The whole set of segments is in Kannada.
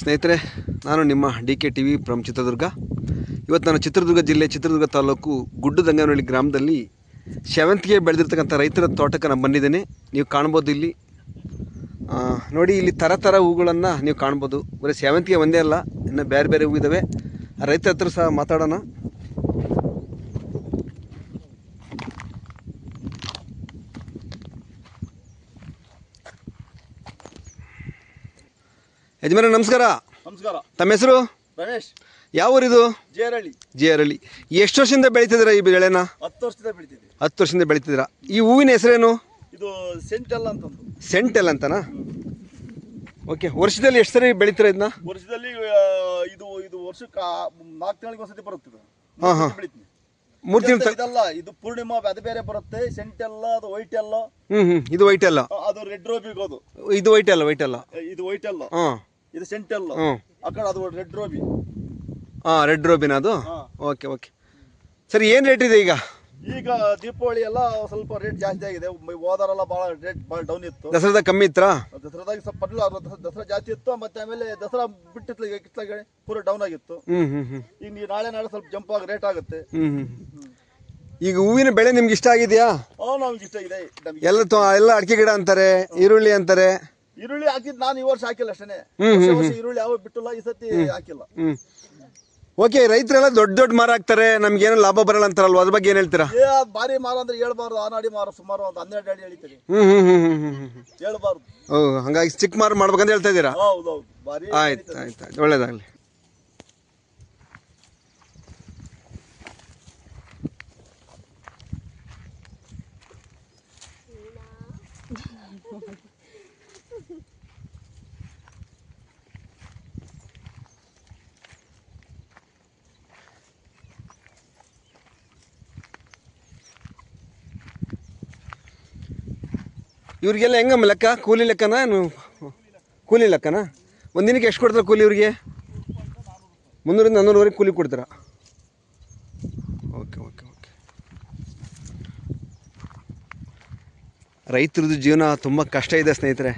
ಸ್ನೇಹಿತರೆ, ನಾನು ನಿಮ್ಮ D K T V from Chitradurga. ಇವತ್ತು ನಾನು ಚಿತ್ರದುರ್ಗ ಜಿಲ್ಲೆ, ಚಿತ್ರದುರ್ಗ ತಾಲೂಕು ಗುಡ್ಡದಂಗನಹಳ್ಳಿ ಗ್ರಾಮದಲ್ಲಿ ಸೇವಂತಿಗೆ ಬೆಳೆದಿರ್ತಕ್ಕಂಥ ರೈತರ ತೋಟಕ್ಕೆ ನಾನು ಬಂದಿದ್ದೇನೆ. ನೀವು ಕಾಣ್ಬೋದು ಇಲ್ಲಿ. ನೋಡಿ, ಇಲ್ಲಿ ಥರ ಥರ ಹೂಗಳನ್ನು ನೀವು ಕಾಣ್ಬೋದು. ಬರೀ ಸೇವಂತಿಗೆ ಒಂದೇ ಅಲ್ಲ, ಇನ್ನು ಬೇರೆ ಬೇರೆ ಹೂವು ಇದ್ದಾವೆ ರೈತರ ಹತ್ರ ಸಹ ಮಾತಾಡೋಣ. ಯಜಮಾನ ನಮಸ್ಕಾರ. ನಮಸ್ಕಾರ. ತಮ್ಮ ಹೆಸರು? ರಮೇಶ್. ಯಾವ ಊರಿದು? ಜೇರಳ್ಳಿ. ಜೇರಳ್ಳಿ. ಎಷ್ಟು ವರ್ಷದಿಂದ ಬೆಳೀತಿದ್ದೀರಾ ಈ ಬೆಳೆನ? ಹತ್ತು ವರ್ಷದಿಂದ ಬೆಳಿತಿದ್ವಿ ಹತ್ತು ವರ್ಷದಿಂದ ಬೆಳೀತಿದ್ದೀರಾ. ಈ ಹೂವಿನ ಹೆಸರೇನು? ಇದು ಸೆಂಟೆಲ್ ಅಂತ ಸೆಂಟೆಲ್ ಅಂತನಾ? ಓಕೆ ವರ್ಷದಲ್ಲಿ ಎಷ್ಟು ಸರಿ ಬೆಳೀತಾರೆ ಇದನ್ನ? ವರ್ಷದಲ್ಲಿ ಆ, ಇದು ಇದು ವರ್ಷಕ್ಕೆ ಆ- ನಾಲ್ಕು ತಿಂಗಳಿಗೆ ಒಂದ್ಸತಿ ಬರುತ್ತೆ ಇದು. ಹಾ, ಹಾ. ಬೆಳಿತೀನಿ. ಮೂರು ತಿಂಗಳು ಇದಲ್ಲ ಇದು ಪೂರ್ಣಿಮಾ ಅದು ಬೇರೆ ಬರುತ್ತೆ ಸೆಂಟೆಲ್ಲ ಅದು ವೈಟ್ ಎಲ್ಲ ಹ್ಞೂ ಇದು ವೈಟ್ ಎಲ್ಲ ಅದು ರೆಡ್ ರೋಬಿಗೆ ಅದು ಇದು ವೈಟ್ ಅಲ್ಲ ವೈಟ್ ಅಲ್ಲ. ಇದು ವೈಟ್ ಎಲ್ಲ ಹಾಂ ಇದು ಸೆಂಟ್ ಹ್ಞೂ ಆ ಕಡೆ ಅದು ರೆಡ್ ರೋಬಿ ಹಾಂ ರೆಡ್ ರೋಬಿನ ಅದು. ಓಕೆ ಓಕೆ ಸರಿ ಏನು ರೇಟ್ ಇದೆ ಈಗ? ಈಗ ದೀಪಾವಳಿ ಎಲ್ಲ ಸ್ವಲ್ಪ ರೇಟ್ ಜಾಸ್ತಿ ಆಗಿದೆ. ಹೋದಾರೆಲ್ಲ ಬಹಳ ರೇಟ್ ಬಹಳ ಡೌನ್ ಇತ್ತು. ದಸರಾದ ಕಮ್ಮಿ ಇತ್ತಾ ದಸರಾದಾಗ ಸ್ವಲ್ಪ ಅರ್ಧ ದಸರಾ- ಜಾಸ್ತಿ ಇತ್ತು. ಮತ್ತೆ ಆಮೇಲೆ ದಸರಾ ಬಿಟ್ಟಿತ್ಲಾಗ ಕಿತ್ಲಾಗ ಪೂರ ಡೌನ್ ಆಗಿತ್ತು. ಈಗ ನೀವು ನಾಳೆ ನಾಳೆ ಸ್ವಲ್ಪ ಜಂಪ್ ಆಗಿ ರೇಟ್ ಆಗುತ್ತೆ. ಈಗ ಹೂವಿನ ಬೆಳೆ ನಿಮ್ಗೆ ಇಷ್ಟ ಆಗಿದೆಯಾ? ಓ ನಮ್ಗೆ ಇಷ್ಟ ಇದೆ. ನಮ್ಗೆ ಎಲ್ಲ ತೊ ಎಲ್ಲ ಅಡಿಕೆ ಗಿಡ ಅಂತಾರೆ ಈರುಳ್ಳಿ ಅಂತಾರೆ. ಈರುಳ್ಳಿ ಹಾಕಿದ್ ನಾನು ಈ ವರ್ಷ ಹಾಕಿಲ್ಲ ಅಷ್ಟೇ ವರ್ಷ ಈರುಳ್ಳಿ ಯಾವ ಬಿಟ್ಟಿಲ್ಲ ಈ ಸತಿ ಹಾಕಿಲ್ಲ. ಓಕೆ ರೈತರೆಲ್ಲ ದೊಡ್ಡ ದೊಡ್ಡ ಮರ ಹಾಕ್ತಾರೆ ಏನೋ ಲಾಭ ಬರಲ್ಲ ಅಂತಾರಲ್ವ? ಅದ್ರ ಬಗ್ಗೆ ಏನು ಹೇಳ್ತೀರಾ? ಏ ಭಾರಿ ಮಾರ ಅಂದ್ರೆ ಹೇಳ್ಬಾರ್ದು. ಆನಾಡಿ ಮಾರ ಸುಮಾರು ಒಂದು ಹನ್ನೆರಡು ಅಡಿ ಎಳಿತೀರಿ ಹ್ಮ್ ಹ್ಮ್ ಹ್ಮ್ ಹ್ಮ್ ಹ್ಮ್ ಹ್ಞೂ ಹೇಳ್ಬಾರ್ದು. ಓ ಹಂಗಾಗಿ ಚಿಕ್ಕ ಮಾರು ಮಾಡ್ಬೇಕಂತ ಹೇಳ್ತಾ ಇದ್ದೀರಾ? ಹೌದೌದು ಭಾರಿ ಆಯ್ತು ಆಯ್ತು ಆಯ್ತು. ಒಳ್ಳೇದಾಗಲಿ. ಇವ್ರಿಗೆಲ್ಲ ಹೆಂಗಮ್ಮ ಲೆಕ್ಕ? ಕೂಲಿ ಲೆಕ್ಕನಾ ಕೂಲಿ ಲೆಕ್ಕನಾ? ಒಂದಿನಕ್ಕೆ ಎಷ್ಟು ಕೊಡ್ತಾರೆ ಕೂಲಿ ಇವ್ರಿಗೆ? ಮುನ್ನೂರಿಂದ ನಾನ್ನೂರವರೆಗೆ ಕೂಲಿ ಕೊಡ್ತೀರಾ? Okay okay okay. ರೈತರದ್ದು ಜೀವನ ತುಂಬ ಕಷ್ಟ ಇದೆ ಸ್ನೇಹಿತರೆ.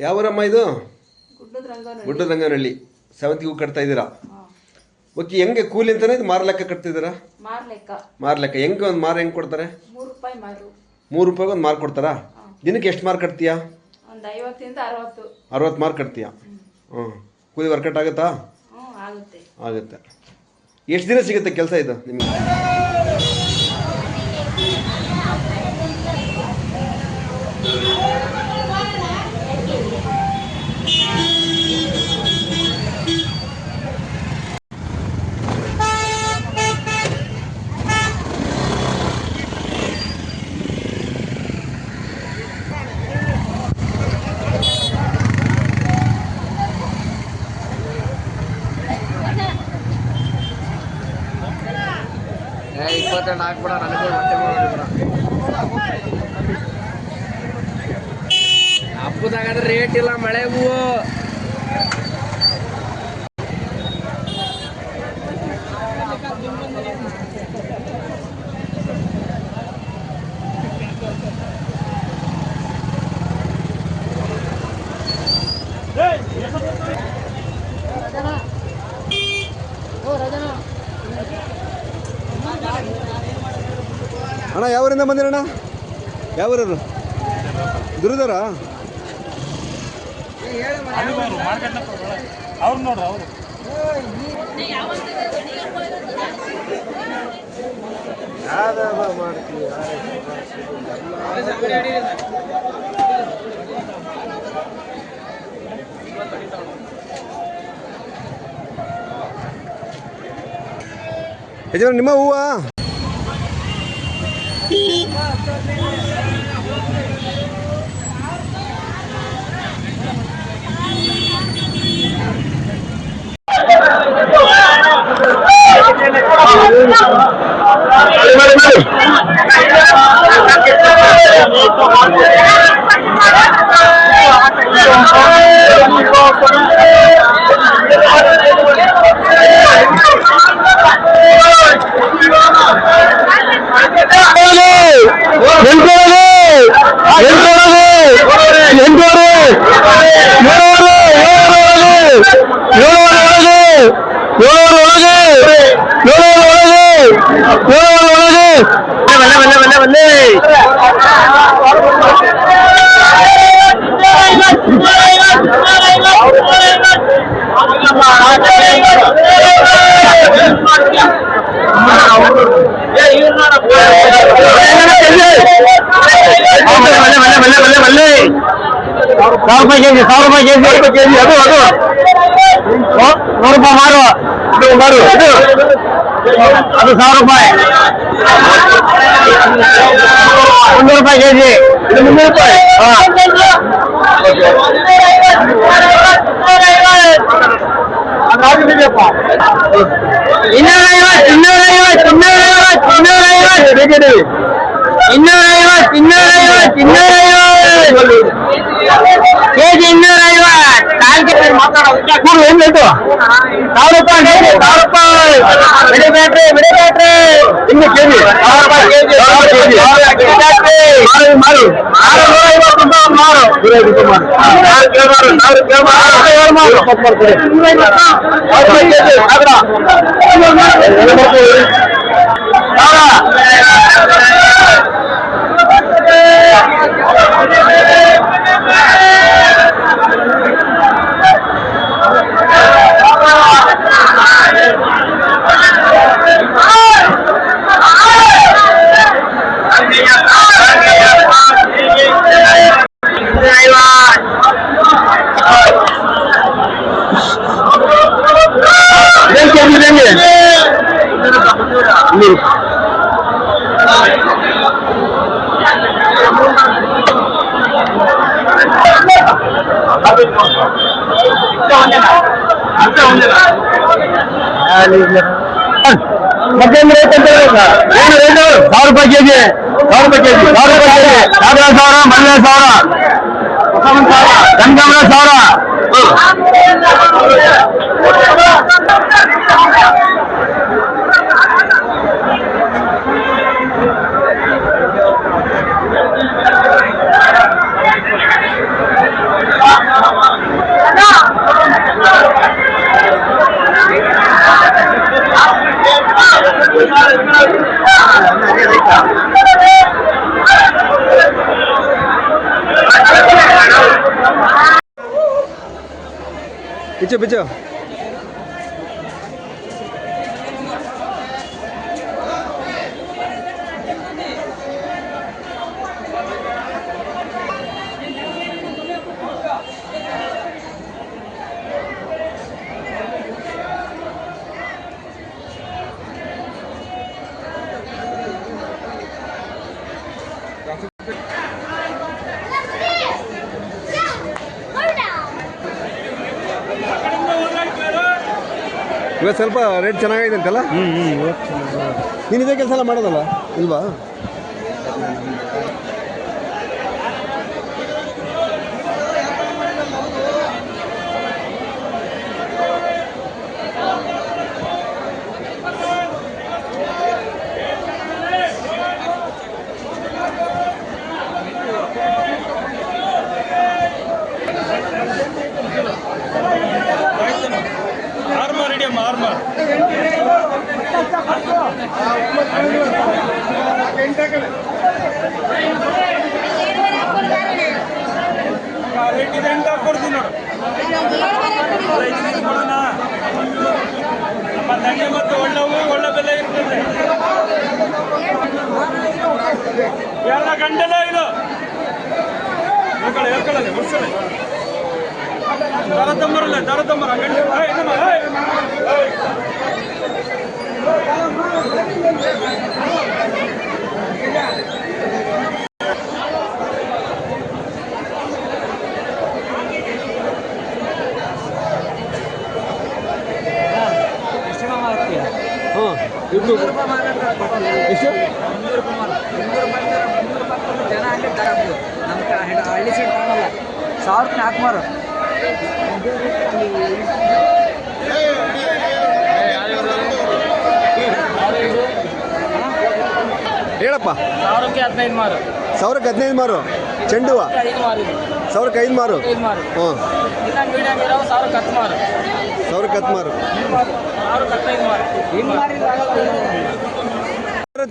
ಯಾವರಮ್ಮ ಇದು? ಗುಡ್ಡದ್ರಂಗನಹಳ್ಳಿ. ಸೇವಂತಿಗೆ ಹೂ ಕಟ್ತಾ ಇದ್ದೀರಾ? ಓಕೆ ಹೆಂಗೆ ಕೂಲಿ ಅಂತಾನೆ ಇದು ಮಾರ ಲೆಕ್ಕ ಕಟ್ತಿದ್ದೀರಾ? ಮಾರ್ಲೆಕ್ಕ. ಮಾರು ಲೆಕ್ಕ ಹೆಂಗೆ ಒಂದು ಮಾರು ಹೆಂಗೆ ಕೊಡ್ತಾರೆ? ಮೂರು ರೂಪಾಯಿ ಮಾರು. ಮೂರು ರೂಪಾಯಿಗೆ ಒಂದು ಮಾರು ಕೊಡ್ತಾರಾ? ದಿನಕ್ಕೆ ಎಷ್ಟು ಮಾರು ಕಟ್ತೀಯಾ? ಅರವತ್ತು. ಮಾರು ಕಟ್ತೀಯಾ? ಹ್ಞೂ. ಕೂಲಿ ವರ್ಕೌಟ್ ಆಗುತ್ತೆ. ಆಗುತ್ತೆ. ಎಷ್ಟು ದಿನ ಸಿಗುತ್ತೆ ಕೆಲಸ ಇದು ನಿಮಗೆ? ಇಪ್ಪತ್ತೆರಡು ಹಾಕ್ಬಿಡ ನನಗೆ ಹೊಟ್ಟೆ ಮಾಡಿಬಿಡ ಹಬ್ಬದಾಗಂದ್ರೆ ರೇಟ್ ಇಲ್ಲ ಮಳೆ ಹೂವು ಅಣ್ಣ ಯಾವರಿಂದ ಬಂದಿರಣ್ಣ ಯಾವೂರರು ದುರ್ದರ? ಯಜಮಾನ ನಿಮ್ಮ ಹೂವಾ? Di motor. మళ్ళీ మళ్ళీ మళ్ళీ మళ్ళీ మళ్ళీ ಸಾವಿರ ರೂಪಾಯಿ ಕೆಜಿ ಸಾವಿರ ರೂಪಾಯಿ ಕೆಜಿ ರೂಪಾಯಿ ಕೆಜಿ ಅದು ಅದು ನೂರು ರೂಪಾಯಿ ಮಾರು ಇದು ಮಾರು ಇದು ಅದು ಸಾವಿರ ರೂಪಾಯಿ ಮುನ್ನೂರು ರೂಪಾಯಿ ಕೆಜಿ ಇದು ಮುನ್ನೂರು ರೂಪಾಯಿ ಇನ್ನೂರ ಐವತ್ತು ಕೆಜಿ ಕೂಡು ಏನು ರೇಟು ಸಾವಿರ ರೂಪಾಯಿ ಕೆಜಿ ಸಾವಿರ ರೂಪಾಯಿ ಬಿಡಿ ಬ್ಯಾಟ್ರಿ ಬಿಡಿ ಬ್ಯಾಟ್ರಿ ಇನ್ನು ಕೆಜಿ ಸಾವಿರ ರೂಪಾಯಿ ಕೆಜಿ ಸಾವಿರ ಕೆಜಿ ಮಾರು ಮಾರು ಆರು ನೂರ ಐವತ್ತು ರೂಪಾಯಿ ಮಾರು ನೂರ ಐವತ್ತು ರೂಪಾಯಿ ಮಾರು ಸಾವಿರ ಕೇಳ್ಬಾರು ಸಾವಿರ ಕೇಳ್ಬಾರು ಏಳು ಮಾರು ಸಾವಿರ ರೂಪಾಯಿ ಕೆಜಿ ಸಾವಿರ मिल्क ಮತ್ತೇನು ರೇಟ್ ಅಂತ ಏನು ರೇಟು ಸಾವಿರ ರೂಪಾಯಿ ಕೆ ಜಿ ಸಾವಿರ ರೂಪಾಯಿ ಕೆ ಜಿ ಸಾವಿರ ರೂಪಾಯಿ ಕೆ ಜಿ ಸಾವಿರ ಸಾವಿರ ಮನೆ ಸಾವಿರ ಸಾವಿರ ಗಂಗಮರ ಸಾವಿರ Chưa. ಇವತ್ತು ಸ್ವಲ್ಪ ರೇಟ್ ಚೆನ್ನಾಗಿದೆ ಅಂತಲ್ಲ? ನೀನು ಇದೇ ಕೆಲಸ ಎಲ್ಲ ಮಾಡೋದಲ್ಲ ಇಲ್ವಾ? ಇದರಿಂದ ಕೊಡ್ತೀನಿ ನೋಡು. ನಮ್ಮ ಕೊಡೋಣ ಮತ್ತು ಒಳ್ಳೆವು, ಒಳ್ಳೆ ಬೆಲೆ ಇರ್ತದೆ. ಎಲ್ಲ ಗಂಟೆಲ್ಲ ಇದು. ಹೇಳ್ಕೊಳ್ಳಿ ಹೇಳ್ಕೊಳ್ಳಿ ಮುಡ್ಸಳೆ ದರದಮ್ಮರಲ್ಲ, ದರದಮ್ಮರ, ಗಂಟೆ ಏನಮ್ಮ ಹೇಳಪ್ಪ. ಸಾವಿರಕ್ಕೆ ಹದಿನೈದು ಮಾರು. ಸಾವಿರಕ್ಕೆ ಹದಿನೈದು ಮಾರು? ಚೆಂಡು ಹೂವ ಐದು ಮಾರು ಇದು. ಸಾವಿರಕ್ಕೆ ಐದು ಮಾರು? ಐದು ಮಾರು. ಹ್ಞೂ. ಇನ್ನೊಂದು ಮೀಡಿಯಂ ಇರೋ ಸಾವಿರಕ್ಕೆ ಹತ್ತು ಮಾರು. ಸಾವಿರಕ್ಕೆ ಹತ್ತು ಮಾರು.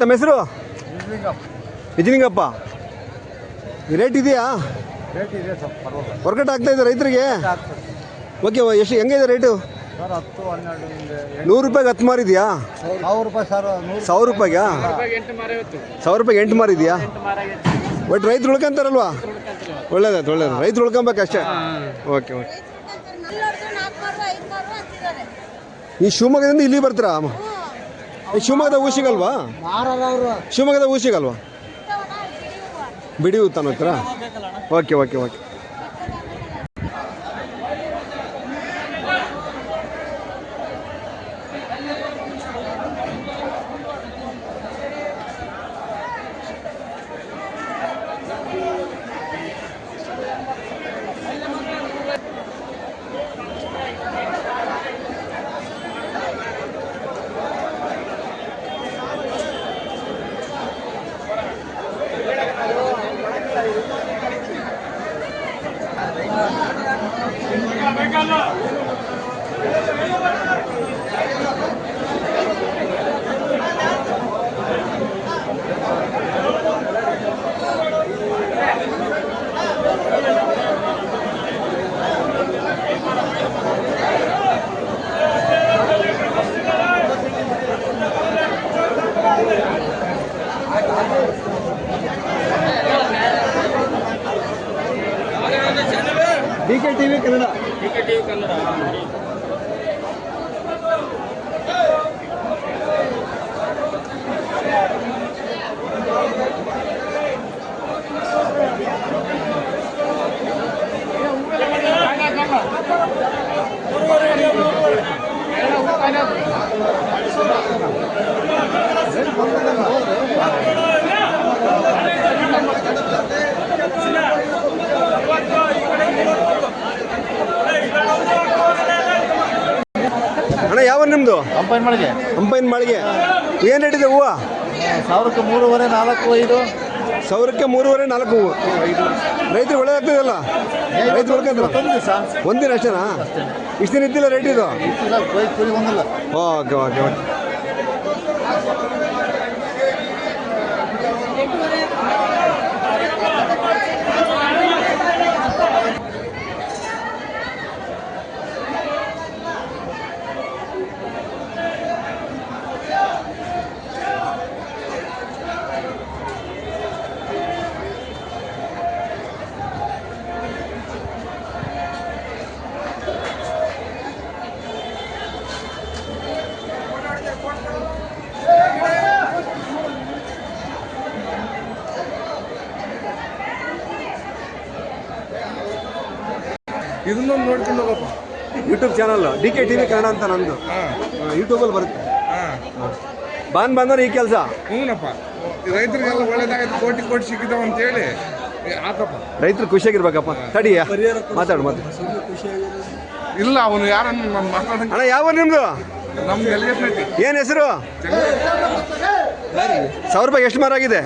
ತಮ್ಮ ಹೆಸರು? ನಿಜಲಿಂಗಪ್ಪ ರೇಟ್ ಇದೆಯಾ? ಹೊರಗಟ್ಟ ಆಗ್ತಾ ಇದೆ ರೈತರಿಗೆ? ಓಕೆ ಎಷ್ಟು ಹೆಂಗಿದೆ ರೇಟು ಸರ್ ಹತ್ತು ಹನ್ನೆರಡು ನೂರು ರೂಪಾಯಿಗೆ ಹತ್ತು ಮಾರಿದ್ಯಾ ಸಾವಿರ ರೂಪಾಯಿ ಸರ್ ನೂರು ಸಾವಿರ ರೂಪಾಯಿಗಾ? ಸಾವಿರ ರೂಪಾಯಿಗೆ ಎಂಟು ಮಾರಿದ್ಯಾ ಬಟ್ ರೈತರು ಉಳ್ಕೊಂತಾರಲ್ವಾ? ಒಳ್ಳೇದಾಯ್ತು ಒಳ್ಳೇದು ರೈತರು ಉಳ್ಕೊಬೇಕಷ್ಟೇ ಓಕೆ ಓಕೆ. ಅಂತಿದ್ದಾರೆ ಈ ಶಿವಮೊಗ್ಗದಿಂದ ಇಲ್ಲಿ ಬರ್ತೀರಾ? ಅಮ್ಮ? ಈ ಶಿವಮೊಗ್ಗದ ಹೂ ಸಿಗಲ್ವಾ ಶಿವಮೊಗ್ಗದ ಹೂ ಸಿಗಲ್ವಾ ಬಿಡಿ ಉತ್ತಾನ ಹತ್ರ? Okay okay okay. ಮಾಡಿದೆ ಹಂಪೈನ ಮಳಿಗೆ. ಏನು ರೇಟ್ ಇದೆ ಹೂವು? ಸಾವಿರಕ್ಕೆ ಮೂರುವರೆ ನಾಲ್ಕು ಐದು. ಸಾವಿರಕ್ಕೆ ಮೂರುವರೆ ನಾಲ್ಕು ಹೂವು. ರೈತರು ಒಳ್ಳೇದಾಗ್ತದಲ್ಲ ರೈತರು ಉಳ್ಕೊಂಡ್ರ ಒಂದಿನ ಅಷ್ಟೇನಾ ಇಷ್ಟು ದಿನ ಇದ್ದಿಲ್ಲ ರೇಟ್ ಇದು? Okay okay okay. ಇದನ್ನೊಂದು ನೋಡ್ಕೊಂಡು ಹೋಗಪ್ಪ. YouTube channel D K TV Kannada ಅಂತ ನಂದು. ಯೂಟ್ಯೂಬಲ್ಲಿ ಬರುತ್ತೆ. ಬಂದ್ ಬಂದ್ರೆ ಈ ಕೆಲಸ? ಹ್ಞೂನಪ್ಪ ರೈತರಿಗೆಲ್ಲ ಒಳ್ಳೇದಾಗೈತೆ ಕೋಟಿ ಕೋಟಿ ಸಿಕ್ಕಿದಾವ ಅಂತೇಳಿ. ಹೇಳಿ ಹಾಕಪ್ಪ. ರೈತರು ಖುಷಿಯಾಗಿರ್ಬೇಕಪ್ಪ. ತಡಿಯ ಮಾತಾಡು ಮತ್ತೆ ಇಲ್ಲ ಅವನು ಯಾರನ್ನು ನಾನು ಮಾತಾಡಂಗೆ ಅಣ್ಣ ಯಾವ ನಿಮ್ದು? ಏನ್ ಏನು ಹೆಸರು? ಸಾವಿರ ರೂಪಾಯಿ ಎಷ್ಟು ಮಾರಾಗಿದೆ?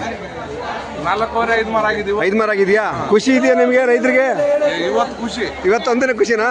ನಾಲ್ಕೂವರೆ ಐದು ಮಾರ ಆಗಿದೀವಿ ಐದು ಮಾರಾಗಿದೆಯಾ ಖುಷಿ ಇದೆಯಾ ನಿಮಗೆ ರೈತರಿಗೆ? ಇವತ್ತು ಖುಷಿ. ಇವತ್ತು ಒಂದಿನ ಖುಷಿನಾ?